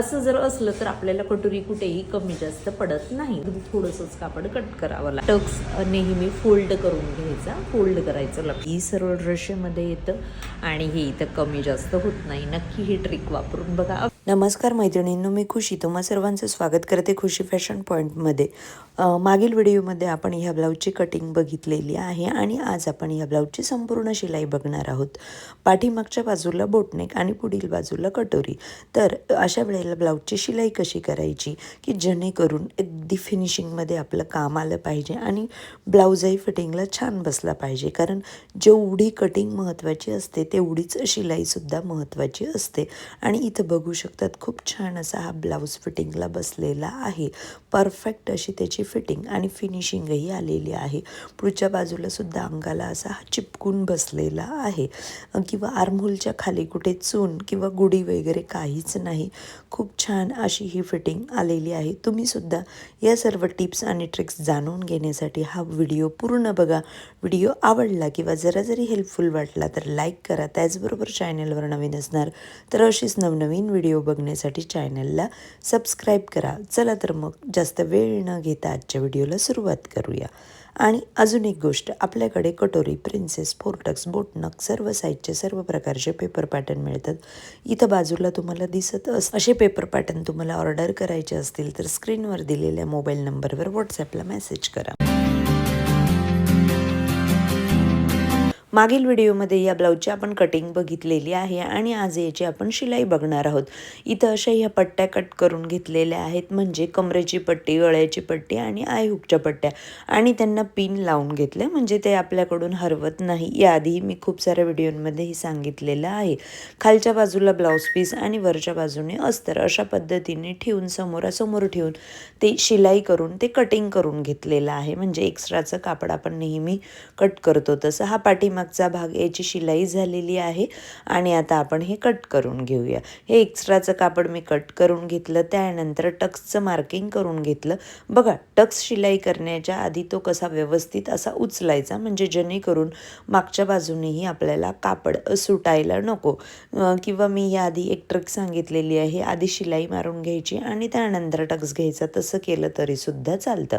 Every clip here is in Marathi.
असं जर असलं तर आपल्याला कटोरी कुठेही कमी जास्त पडत नाही. थोडंसंच कापड कट करावं लागतं. टक्स नेहमी फोल्ड करून घ्यायचा फोल्ड करायचं लागतं ही सर्व रशेमध्ये येतं आणि हे इथं कमी जास्त होत नाही. नक्की ही ट्रिक वापरून बघा. नमस्कार मैत्रिणींनो मी खुशी. तुम्हा सर्वांचं स्वागत करते खुशी फॅशन पॉईंटमध्ये मागील व्हिडिओमध्ये आपण ह्या ब्लाऊजची कटिंग बघितलेली आहे आणि आज आपण ह्या ब्लाऊजची संपूर्ण शिलाई बघणार आहोत. पाठीमागच्या बाजूला बोटनेक आणि पुढील बाजूला कटोरी. तर अशा वेळेला ब्लाऊजची शिलाई कशी करायची? की जेणेकरून अगदी फिनिशिंगमध्ये आपलं काम आलं पाहिजे आणि ब्लाऊजही फिटिंगला छान बसला पाहिजे. कारण जेवढी कटिंग महत्त्वाची असते तेवढीच शिलाईसुद्धा महत्त्वाची असते. आणि इथं बघू शकतात. खूप छान असा हा ब्लाऊज फिटिंगला बसलेला आहे. परफेक्ट अशी त्याची फिटिंग आणि फिनिशिंगही आलेली आहे. पुढच्या बाजूला सुद्धा अंगाला असा हा चिपकून बसलेला आहे. किंवा आर्महोलच्या खाली कुठे चून किंवा गुढी वगैरे काहीच नाही. खूप छान अशी ही फिटिंग आलेली आहे. तुम्ही सुद्धा या सर्व टिप्स आणि ट्रिक्स जाणून घेण्यासाठी हा व्हिडिओ पूर्ण बघा. व्हिडिओ आवडला किंवा जरा जरी हेल्पफुल वाटला तर लाईक करा. त्याचबरोबर चॅनलवर नवीन असणार तर अशीच नवनवीन व्हिडिओ बघण्यासाठी चॅनलला सबस्क्राईब करा. चला तर मग जास्त वेळ न घेता आजच्या व्हिडिओला सुरुवात करूया. आणि अजून एक गोष्ट आपल्याकडे कटोरी प्रिन्सेस फोर्टक्स बोटनक सर्व साईजचे सर्व प्रकारचे पेपर पॅटर्न मिळतात. इथं बाजूला तुम्हाला दिसत अस असे पेपर पॅटर्न तुम्हाला ऑर्डर करायचे असतील तर स्क्रीनवर दिलेल्या मोबाईल नंबरवर व्हॉट्सॲपला मेसेज करा. मागील व्हिडिओमध्ये या ब्लाऊजची आपण कटिंग बघितलेली आहे आणि आज याची आपण शिलाई बघणार आहोत. इथं अशा ह्या पट्ट्या कट करून घेतलेल्या आहेत. म्हणजे कमरेची पट्टी गळ्याची पट्टी आणि आय हुकच्या पट्ट्या. आणि त्यांना पिन लावून घेतलं म्हणजे ते आपल्याकडून हरवत नाही. याआधीही मी खूप साऱ्या व्हिडिओंमध्येही सांगितलेलं आहे. खालच्या बाजूला ब्लाऊज पीस आणि वरच्या बाजूने अस्तर अशा पद्धतीने ठेवून समोरासमोर ठेवून ते शिलाई करून ते कटिंग करून घेतलेलं आहे. म्हणजे एक्स्ट्राचं कापड आपण नेहमी कट करतो. तसं हा पाठीमाग मागचा भाग याची शिलाई झालेली आहे आणि आता आपण हे कट करून घेऊया. हे एक्स्ट्राचं कापड मी कट करून घेतलं त्यानंतर टक्सचं मार्किंग करून घेतलं. बघा टक्स शिलाई करण्याच्या आधी तो कसा व्यवस्थित असा उचलायचा म्हणजे जेणेकरून मागच्या बाजूनेही आपल्याला कापड सुटायला नको. किंवा मी याआधी एक ट्रिक सांगितलेली आहे आधी शिलाई मारून घ्यायची आणि त्यानंतर टक्स घ्यायचा तसं केलं तरीसुद्धा चालतं.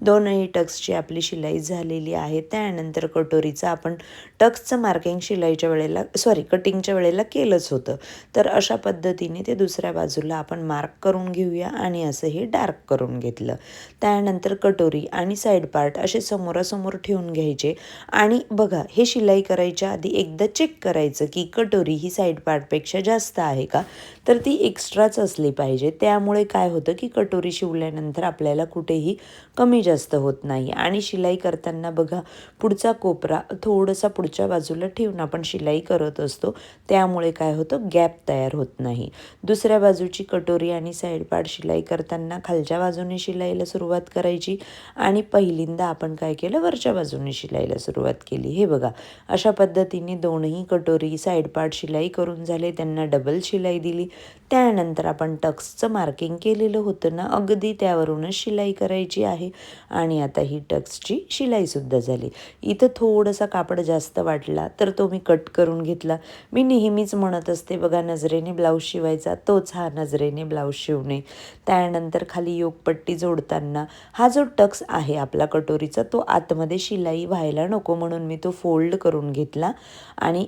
दोनही टक्सची आपली शिलाई झालेली आहे त्यानंतर कटोरीचं आपण टक्सचं मार्किंग शिलाईच्या वेळेला सॉरी कटिंगच्या वेळेला केलंच होतं. तर अशा पद्धतीने ते दुसऱ्या बाजूला आपण मार्क करून घेऊया आणि असं हे डार्क करून घेतलं. त्यानंतर कटोरी आणि साईड पार्ट असे समोरासमोर ठेवून घ्यायचे. आणि बघा हे शिलाई करायच्या आधी एकदा चेक करायचं की कटोरी ही साईड पार्टपेक्षा जास्त आहे का? तर ती एक्स्ट्राच असली पाहिजे. त्यामुळे काय होतं की कटोरी शिवल्यानंतर आपल्याला कुठेही कमी जास्त होत नाही. आणि शिलाई करताना बघा पुढचा कोपरा थोडासा पुढच्या बाजूला ठेवून आपण शिलाई करत असतो. त्यामुळे काय होतं गॅप तयार होत नाही. दुसऱ्या बाजूची कटोरी आणि साईड पार्ट शिलाई करताना खालच्या बाजूने शिलाईला सुरुवात करायची. आणि पहिल्यांदा आपण काय केलं वरच्या बाजूने शिलाईला सुरुवात केली. हे बघा अशा पद्धतीने दोनही कटोरी साईड पार्ट शिलाई करून झाले. त्यांना डबल शिलाई दिली. त्यानंतर आपण टक्सचं मार्किंग केलेलं होतं ना. अगदी त्यावरूनच शिलाई करायची आहे. आणि आता ही टक्सची शिलाईसुद्धा झाली. इथं थोडासा कापड जास्त वाटला तर तो मी कट करून घेतला. मी नेहमीच म्हणत असते बघा नजरेने ब्लाऊज शिवायचा तोच हा नजरेने ब्लाऊज शिवणे. त्यानंतर खाली योगपट्टी जोडताना हा जो टक्स आहे आपला कटोरीचा तो आतमध्ये शिलाई व्हायला नको म्हणून मी तो फोल्ड करून घेतला. आणि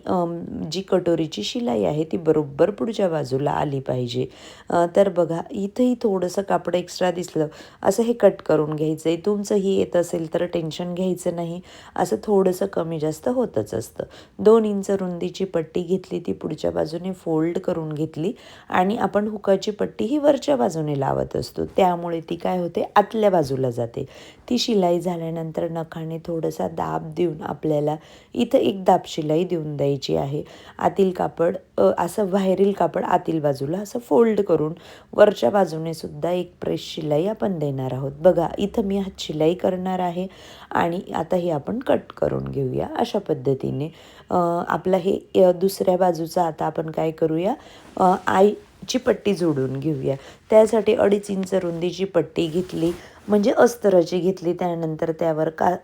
जी कटोरीची शिलाई आहे ती बरोबर पुढच्या बाजूला आली पाहिजे. तर बघा इथंही थोडंसं कापड एक्स्ट्रा दिसलं असं हे कट करून घ्यायचं आहे तुमचंही येत असेल तर टेन्शन घ्यायचं नाही. असं थोडंसं कमी जास्त होतच असतं. दोन इंच रुंदीची पट्टी घेतली ती पुढच्या बाजूने फोल्ड करून घेतली आणि आपण हुकाची पट्टी ही वरच्या बाजूने लावत असतो. त्यामुळे ती काय होते? आतल्या बाजूला जाते. ती शिलाई झाल्यानंतर नखाने थोडासा दाब देऊन आपल्याला इथं एक दाब शिलाई देऊन द्यायची आहे. आतील कापड असं बाहेरील कापड आतील बाजूला असं फोल्ड करून वरच्या बाजूने सुद्धा एक प्रेस शिलाई आपण देणार आहोत. बघा इथं मी हात शिलाई करणार आहे आणि आता हे आपण कट करून घेऊया. अशा पद्धतीने आपलं हे दुसऱ्या बाजूचं आता आपण काय करूया? आईची आय ची पट्टी जोडून घेऊया. त्यासाठी अडीच इंच रुंदीची पट्टी घेतली. म्हणजे अस्तराची घेतली त्यानंतर त्यावर का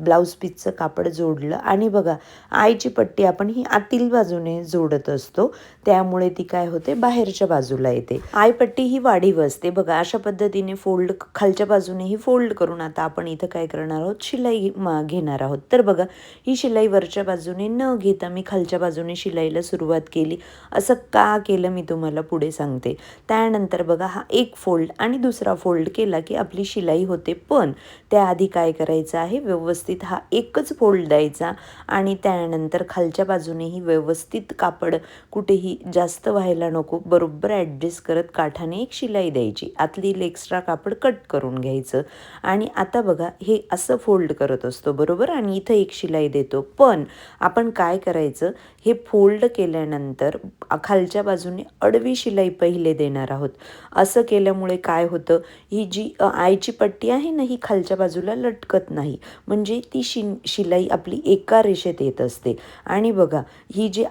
ब्लाऊज पीसचं कापड जोडलं. आणि बघा आईची पट्टी आपण ही आतील बाजूने जोडत असतो. त्यामुळे ती काय होते? बाहेरच्या बाजूला येते. आय पट्टी ही वाढीव असते. बघा अशा पद्धतीने फोल्ड खालच्या बाजूने ही फोल्ड करून आता आपण इथं काय करणार आहोत? शिलाई मा- घेणार आहोत. तर बघा ही शिलाई वरच्या बाजूने न घेता मी खालच्या बाजूने शिलाईला सुरुवात केली. असं का केलं मी तुम्हाला पुढे सांगते. त्यानंतर बघा हा एक फोल्ड आणि दुसरा फोल्ड केला की आपली शिलाई होते पण त्याआधी काय करायचं आहे व्यवस्थित हा एकच फोल्ड द्यायचा आणि त्यानंतर खालच्या बाजूनेही व्यवस्थित कापड कुठेही जास्त व्हायला नको बरोबर ॲडजस्ट करत काठाने एक शिलाई द्यायची. आतली एक्स्ट्रा कापड कट करून घ्यायचं आणि आता बघा हे असं फोल्ड करत असतो बरोबर? आणि इथं एक शिलाई देतो. पण आपण काय करायचं हे फोल्ड केल्यानंतर खालच्या बाजूने अडवी शिलाई पहिले देणार आहोत. असं केल्यामुळे काय होतं ही जी आयची पट्टी आहे ना ही खालच्या बाजूला लटकत नाही. म्हणजे ती शि शिलाई आपली एका रेषेत येत असते. आणि बघा ही जी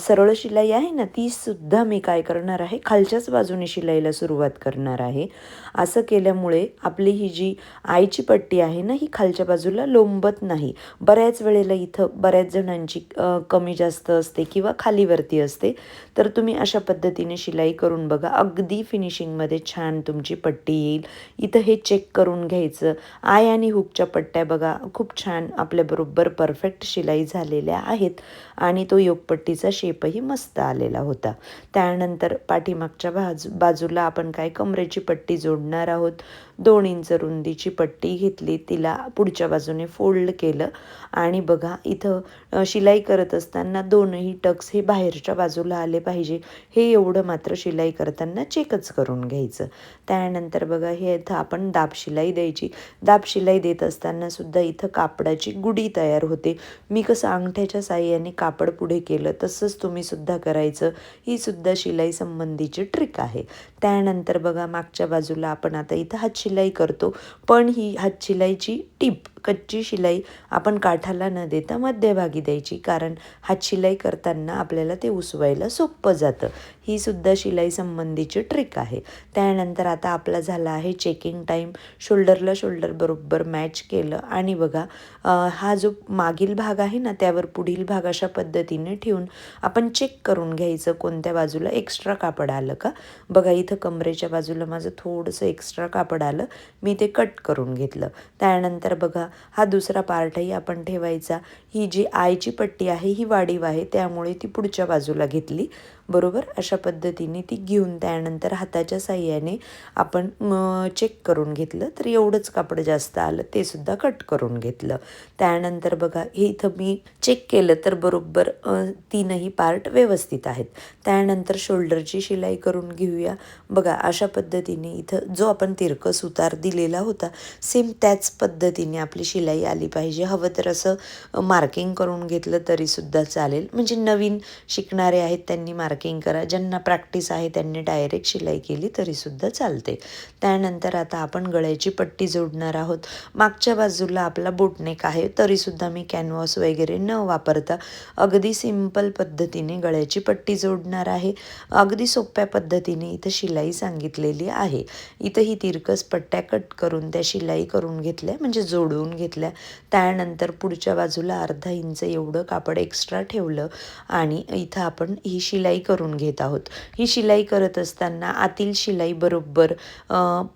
सरळ शिलाई आहे ना ती सुद्धा मी काय करणार आहे? खालच्याच बाजूने शिलाईला सुरुवात करणार आहे. असं केल्यामुळे आपली ही जी आईची पट्टी आहे ना ही खालच्या बाजूला लोंबत नाही. बऱ्याच वेळेला इथं बऱ्याच जणांची कमी जास्त असते किंवा खालीवरती असते. तर तुम्ही अशा पद्धतीने शिलाई करून बघा. अगदी फिनिशिंगमध्ये छान तुमची पट्टी येईल. इथं हे चेक करून घ्यायचं. आय आणि हुकच्या पट्ट्या बघा. खूप छान आपल्याबरोबर परफेक्ट शिलाई झालेल्या आहेत. आणि तो योगपट्टीचा शेपही मस्त आलेला होता. त्यानंतर पाठीमागच्या बाजू बाजूला आपण काय कमरेची पट्टी जोडणार आहोत? दोन इंच रुंदीची पट्टी घेतली तिला पुढच्या बाजूने फोल्ड केलं आणि बघा इथं शिलाई करत असताना दोनही टक्स हे बाहेरच्या बाजूला आले पाहिजे. हे एवढं मात्र शिलाई करताना चेकच करून घ्यायचं. त्यानंतर बघा हे इथं आपण दाब शिलाई द्यायची. दाब शिलाई देत असताना सुद्धा इथं कापडाची गुडी तयार होते. मी कसं अंगठ्याच्या साह्याने कापड पुढे केलं तसंच तुम्ही सुद्धा करायचं. ही सुद्धा शिलाई संबंधीची ट्रिक आहे. त्यानंतर बघा मागच्या बाजूला आपण आता इथं शिलाई करतो. पण ही हातशिलाईची टीप कच्ची शिलाई आपण काठाला न देता मध्यभागी द्यायची. कारण हातशिलाई करताना आपल्याला ते उसवायला सोपं जातं. ही सुद्धा शिलाई संबंधीची ट्रिक आहे. त्यानंतर आता आपला झाला आहे चेकिंग टाईम शोल्डरला शोल्डर बरोबर मॅच केलं. आणि बघा हा जो मागील भाग आहे ना त्यावर पुढील भाग अशा पद्धतीने ठेवून आपण चेक करून घ्यायचं कोणत्या बाजूला एक्स्ट्रा कापड आलं का. बघा इथं कमरेच्या बाजूला माझं थोडंसं एक्स्ट्रा कापड आलं. मी ते कट करून घेतलं. त्यानंतर बघा हा दुसरा पार्टही आपण ठेवायचा. ही जी आयची पट्टी आहे ही वाढीव आहे त्यामुळे ती पुढच्या बाजूला घेतली. बरोबर? अशा पद्धतीने ती घेऊन त्यानंतर हाताच्या साह्याने आपण चेक करून घेतलं. तर एवढंच कापड जास्त आलं ते सुद्धा कट करून घेतलं. त्यानंतर बघा हे इथं मी चेक केलं तर बरोबर तीनही पार्ट व्यवस्थित आहेत. त्यानंतर शोल्डरची शिलाई करून घेऊया. बघा अशा पद्धतीने इथं जो आपण तिरकं सुतार दिलेला होता सेम त्याच पद्धतीने आपली शिलाई आली पाहिजे. हवं तर असं मार्किंग करून घेतलं तरीसुद्धा चालेल. म्हणजे नवीन शिकणारे आहेत त्यांनी मार्किंग करा. ज्यांना प्रॅक्टिस आहे त्यांनी डायरेक्ट शिलाई केली तरीसुद्धा चालते. त्यानंतर आता आपण गळ्याची पट्टी जोडणार आहोत. मागच्या बाजूला आपला बोटनेक आहे तरीसुद्धा मी कॅनव्हास वगैरे न वापरता अगदी सिंपल पद्धतीने गळ्याची पट्टी जोडणार आहे. अगदी सोप्या पद्धतीने इथं शिलाई सांगितलेली आहे. इथं ही तिरकस पट्ट्या कट करून त्या शिलाई करून घेतल्या म्हणजे जोडवून घेतल्या. त्यानंतर पुढच्या बाजूला अर्धा इंच एवढं कापड एक्स्ट्रा ठेवलं आणि इथं आपण ही शिलाई करून घेत आहोत. ही शिलाई करत असताना आतील शिलाई बरोबर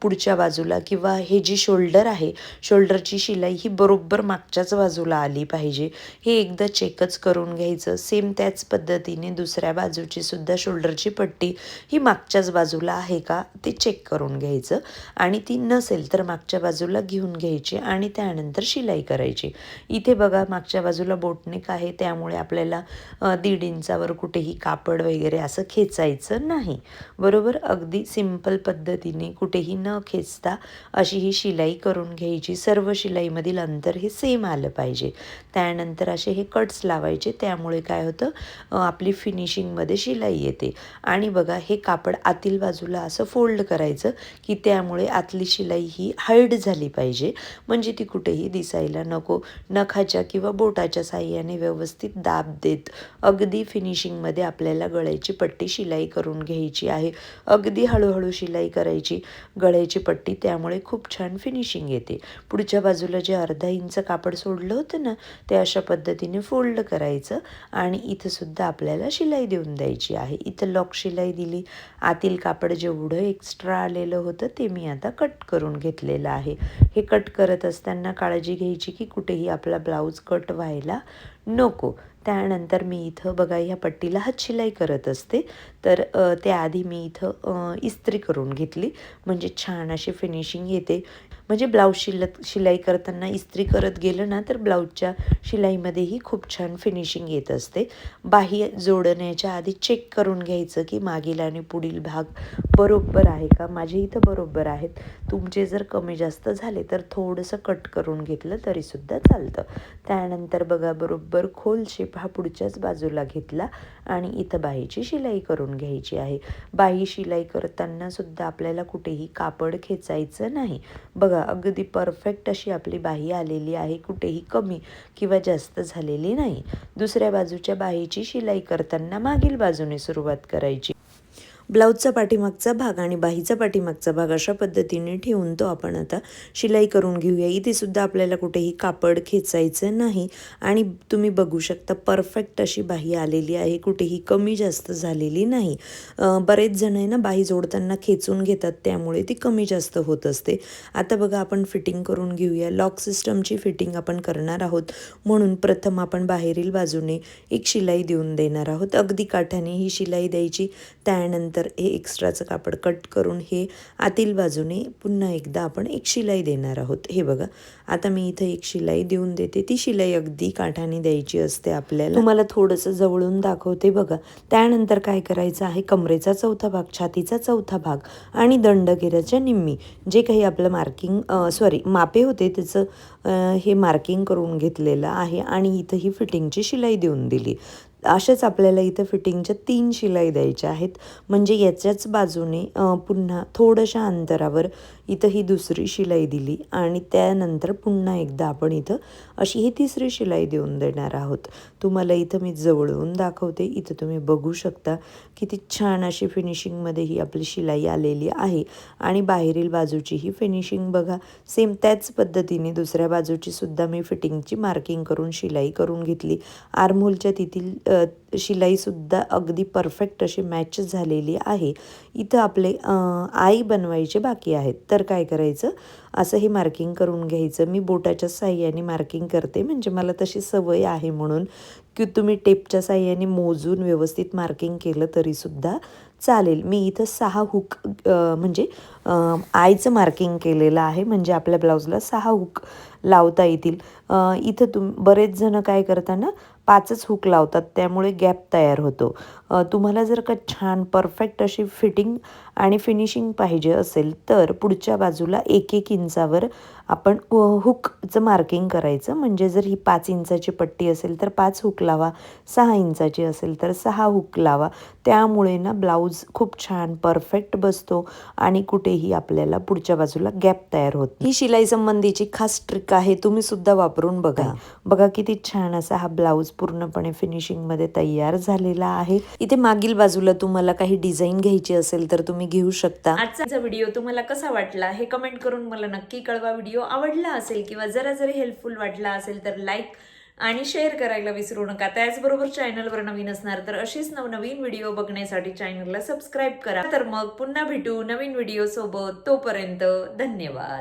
पुढच्या बाजूला किंवा हे जी शोल्डर आहे शोल्डरची शिलाई ही बरोबर मागच्याच बाजूला आली पाहिजे. हे एकदा चेकच करून घ्यायचं. सेम त्याच पद्धतीने दुसऱ्या बाजूची सुद्धा शोल्डरची पट्टी ही मागच्याच बाजूला आहे का ते चेक करून घ्यायचं आणि ती नसेल तर मागच्या बाजूला घेऊन घ्यायची आणि त्यानंतर शिलाई करायची. इथे बघा मागच्या बाजूला बोटनेक आहे त्यामुळे आपल्याला दीड इंचावर कुठेही कापड वगैरे असं खेचायचं नाही. बरोबर? अगदी सिंपल पद्धतीने कुठेही न खेचता अशी ही शिलाई करून घ्यायची. सर्व शिलाईमधील अंतर हे सेम आलं पाहिजे. त्यानंतर असे हे कट्स लावायचे त्यामुळे काय होतं? आपली फिनिशिंगमध्ये शिलाई येते. आणि बघा हे कापड आतील बाजूला असं फोल्ड करायचं की त्यामुळे आतली शिलाई ही हाईड झाली पाहिजे. म्हणजे ती कुठेही दिसायला नको. नखाच्या किंवा बोट बोटाच्या साह्याने व्यवस्थित दाब देत अगदी फिनिशिंगमध्ये आपल्याला गळ्याची पट्टी शिलाई करून घ्यायची आहे. अगदी हळूहळू शिलाई करायची. गळ्याची पट्टी त्यामुळे खूप छान फिनिशिंग येते. पुढच्या बाजूला जे अर्धा इंच कापड सोडलं होतं ना ते अशा पद्धतीने फोल्ड करायचं आणि इथंसुद्धा आपल्याला शिलाई देऊन द्यायची आहे. इथं लॉक शिलाई दिली. आतील कापड जेवढं एक्स्ट्रा आलेलं होतं ते मी आता कट करून घेतलेलं आहे. हे कट करत असताना काळजी घ्यायची की कुठेही आपला ब्लाऊज कट व्हायला नको. त्यानंतर मी इथं बघा ह्या पट्टीला हातशिलाई करत असते. तर त्याआधी मी इथं इस्त्री करून घेतली. म्हणजे छान अशी फिनिशिंग येते. म्हणजे ब्लाऊज शिलत शिलाई करताना इस्त्री करत गेलं ना तर ब्लाऊजच्या शिलाईमध्येही खूप छान फिनिशिंग येत असते. बाही जोडण्याच्या आधी चेक करून घ्यायचं की मागील आणि पुढील भाग बरोबर आहे का? माझे इथं बरोबर आहेत. तुमचे जर कमी जास्त झाले तर थोडंसं कट करून घेतलं तरीसुद्धा चालतं. त्यानंतर बघा बरोबर खोल शेप हा पुढच्याच बाजूला घेतला. आणि इथं बाहीची शिलाई करून घ्यायची आहे. बाही शिलाई करताना सुद्धा आपल्याला कुठेही कापड खेचायचं नाही. बघा अगदी परफेक्ट अशी आपली बाही आलेली आहे कुठेही कमी किंवा जास्त झालेली नाही. दुसऱ्या बाजूच्या बाहीची शिलाई करताना मागील बाजूने सुरुवात करायची. ब्लाऊजचा पाठीमागचा भाग आणि बाहीचा पाठीमागचा भाग अशा पद्धतीने ठेवून तो आपण आता शिलाई करून घेऊया. इथेसुद्धा आपल्याला कुठेही कापड खेचायचं नाही आणि तुम्ही बघू शकता परफेक्ट अशी बाही आलेली आहे. कुठेही कमी जास्त झालेली नाही. बरेच जण आहे ना बाही जोडताना खेचून घेतात त्यामुळे ती कमी जास्त होत असते. आता बघा आपण फिटिंग करून घेऊया. लॉक सिस्टमची फिटिंग आपण करणार आहोत. म्हणून प्रथम आपण बाहेरील बाजूने एक शिलाई देऊन देणार आहोत. अगदी काठाने ही शिलाई द्यायची. त्यानंतर हे एक्स्ट्राचं कापड कट करून हे आतील बाजूने पुन्हा एकदा आपण एक शिलाई देणार आहोत. हे बघा आता मी इथं एक शिलाई देऊन देते. ती शिलाई अगदी काठाने द्यायची असते आपल्याला. तुम्हाला थोडंसं जवळून दाखवते बघा. त्यानंतर काय करायचं आहे? कमरेचा चौथा भाग छातीचा चौथा भाग आणि दंडगिराच्या निम्मी. जे काही आपलं मार्किंग सॉरी मापे होते त्याचं हे मार्किंग करून घेतलेलं आहे आणि इथं ही फिटिंगची शिलाई देऊन दिली. अशाच आपल्याला इथं फिटिंगच्या तीन शिलाई द्यायच्या आहेत. म्हणजे याच्याच बाजूने पुन्हा थोड्याशा अंतरावर इथं ही दुसरी शिलाई दिली आणि त्यानंतर पुन्हा एकदा आपण इथं अशी ही तिसरी शिलाई देऊन देणार आहोत. तुम्हाला इथं मी जवळून दाखवते. इथं तुम्ही बघू शकता किती छान अशी फिनिशिंगमध्ये ही आपली शिलाई आलेली आहे. आणि बाहेरील बाजूची ही फिनिशिंग बघा. सेम त्याच पद्धतीने दुसऱ्या बाजूची सुद्धा मी फिटिंगची मार्किंग करून शिलाई करून घेतली. आर्महोलच्या तिथील शिलाईसुद्धा अगदी परफेक्ट अशी मॅच झालेली आहे. इथं आपले आई बनवायचे बाकी आहेत. तर काय करायचं? असं हे मार्किंग करून घ्यायचं. मी बोटाच्या साह्याने मार्किंग करते. म्हणजे मला तशी सवय आहे म्हणून. की तुम्ही टेपच्या साह्याने मोजून व्यवस्थित मार्किंग केलं तरीसुद्धा चालेल. मी इथं सहा हुक म्हणजे आयचं आईचं मार्किंग केलेलं आहे. म्हणजे आपल्या ब्लाऊजला सहा हुक लावता येतील. इथं तुम बरेच जण काय करताना पाचच हुक लावतात त्यामुळे गॅप तयार होतो. तुम्हाला जर का छान परफेक्ट अशी फिटिंग आणि फिनिशिंग पाहिजे असेल तर पुढच्या बाजूला एक एक इंचावर आपण हुकचं मार्किंग करायचं. म्हणजे जर ही पाच इंचाची पट्टी असेल तर पाच हुक लावा. सहा इंचाची असेल तर सहा हुक लावा. त्यामुळे ना ब्लाऊज खूप छान परफेक्ट बसतो आणि कुठेही आपल्याला पुढच्या बाजूला गॅप तयार होत. ही शिलाई संबंधीची खास ट्रिक आहे तुम्ही सुद्धा वापरून बघा. बघा किती छान असा हा ब्लाऊज पूर्णपणे फिनिशिंगमध्ये तयार झालेला आहे. इथे मागील बाजूला तुम्हाला काही डिझाईन घ्यायची असेल तर तुम्ही घेऊ शकता. आजचा व्हिडिओ तुम्हाला कसा वाटला हे कमेंट करून मला नक्की कळवा. व्हिडिओ आवडला असेल किंवा जरा जरी हेल्पफुल वाटला असेल तर लाईक आणि शेअर करायला विसरू नका. त्याचबरोबर चॅनलवर नवीन असणार तर अशीच नवनवीन व्हिडिओ बघण्यासाठी चॅनलला सबस्क्राईब करा. तर मग पुन्हा भेटू नवीन व्हिडिओ सोबत. तोपर्यंत धन्यवाद.